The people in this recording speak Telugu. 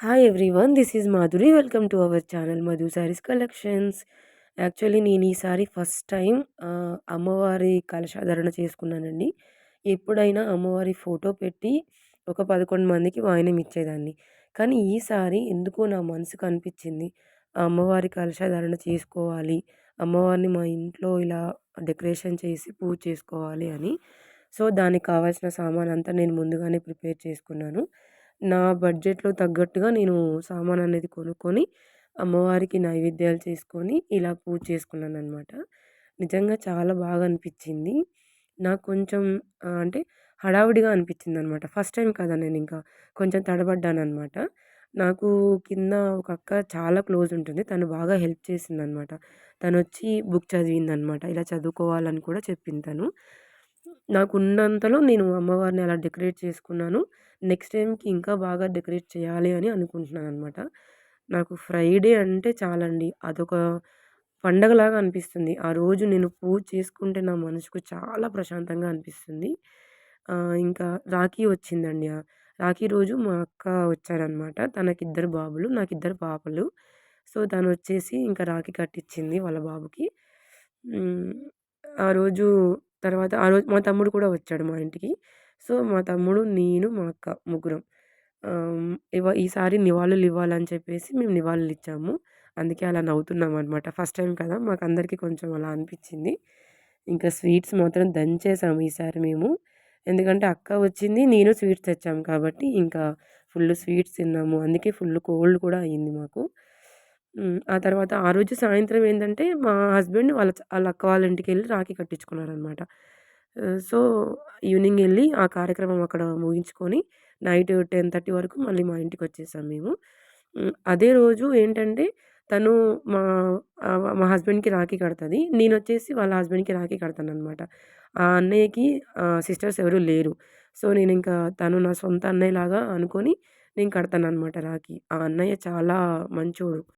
Hi everyone this is Madhuri welcome to our channel Madhu sarees collections actually నేను ఈసారి ఫస్ట్ టైం అమ్మవారి కలశాధారణ చేసుకున్నానండి. ఎప్పుడైనా అమ్మవారి ఫోటో పెట్టి ఒక పదకొండు మందికి వాయినం ఇచ్చేదాన్ని. కానీ ఈసారి ఎందుకో నా మనసుకు అనిపించింది. ఆ అమ్మవారి కలశాధారణ చేసుకోవాలి అమ్మవారిని మా ఇంట్లో ఇలా డెకరేషన్ చేసి పూజ చేసుకోవాలి అని. సో దానికి కావాల్సిన సామాన్ అంతా నేను ముందుగానే ప్రిపేర్ చేసుకున్నాను. నా బడ్జెట్లో తగ్గట్టుగా నేను సామాన్ అనేది కొనుక్కొని అమ్మవారికి నైవేద్యాలు చేసుకొని ఇలా పూజ చేసుకున్నాను అనమాట నిజంగా చాలా బాగా అనిపించింది. నాకు కొంచెం అంటే హడావుడిగా అనిపించింది అనమాట ఫస్ట్ టైం కదా నేను ఇంకా కొంచెం తడబడ్డాను అనమాట నాకు కింద ఒక అక్క చాలా క్లోజ్ ఉంటుంది. తను బాగా హెల్ప్ చేసింది అనమాట తను వచ్చి బుక్ చదివింది అనమాట ఇలా చదువుకోవాలని కూడా చెప్పింది తను. నాకు ఉన్నంతలో నేను అమ్మవారిని అలా డెకరేట్ చేసుకున్నాను. నెక్స్ట్ టైంకి ఇంకా బాగా డెకరేట్ చేయాలి అని అనుకుంటున్నాను అనమాట నాకు ఫ్రైడే అంటే చాలండి. అదొక పండగలాగా అనిపిస్తుంది. ఆ రోజు నేను పూజ చేసుకుంటే నా మనసుకు చాలా ప్రశాంతంగా అనిపిస్తుంది. ఇంకా రాఖీ వచ్చిందండి. రాఖీ రోజు మా అక్క వచ్చారనమాట. తనకి ఇద్దరు బాబులు నాకు ఇద్దరు పాపలు. సో తను వచ్చేసి ఇంకా రాఖీ కట్టించింది వాళ్ళ బాబుకి. ఆ రోజు తర్వాత ఆ రోజు మా తమ్ముడు కూడా వచ్చాడు మా ఇంటికి. సో మా తమ్ముడు నేను మా అక్క ముగ్గురం. ఇవ ఈసారి నివాళులు ఇవ్వాలని చెప్పేసి మేము నివాళులు ఇచ్చాము. అందుకే అలా నవ్వుతున్నాం అనమాట ఫస్ట్ టైం కదా మాకు అందరికీ కొంచెం అలా అనిపించింది. ఇంకా స్వీట్స్ మాత్రం దంచేసాము ఈసారి మేము. ఎందుకంటే అక్క వచ్చింది నేను స్వీట్స్ తెచ్చాము కాబట్టి ఇంకా ఫుల్ స్వీట్స్ తిన్నాము. అందుకే ఫుల్ కోల్డ్ కూడా అయ్యింది మాకు. ఆ తర్వాత ఆ రోజు సాయంత్రం ఏంటంటే మా హస్బెండ్ వాళ్ళ వాళ్ళ అక్క వాళ్ళ ఇంటికి వెళ్ళి రాఖీ కట్టించుకున్నారనమాట. సో ఈవినింగ్ వెళ్ళి ఆ కార్యక్రమం అక్కడ ముగించుకొని నైట్ టెన్ థర్టీ వరకు మళ్ళీ మా ఇంటికి వచ్చేసాం మేము. అదే రోజు ఏంటంటే తను మా మా హస్బెండ్కి రాఖీ కడుతుంది. నేను వచ్చేసి వాళ్ళ హస్బెండ్కి రాఖీ కడతాను అనమాట ఆ అన్నయ్యకి సిస్టర్స్ ఎవరు లేరు. సో నేను ఇంకా తను నా సొంత అన్నయ్య లాగా అనుకొని నేను కడతాను అనమాట రాఖీ. ఆ అన్నయ్య చాలా మంచోడు.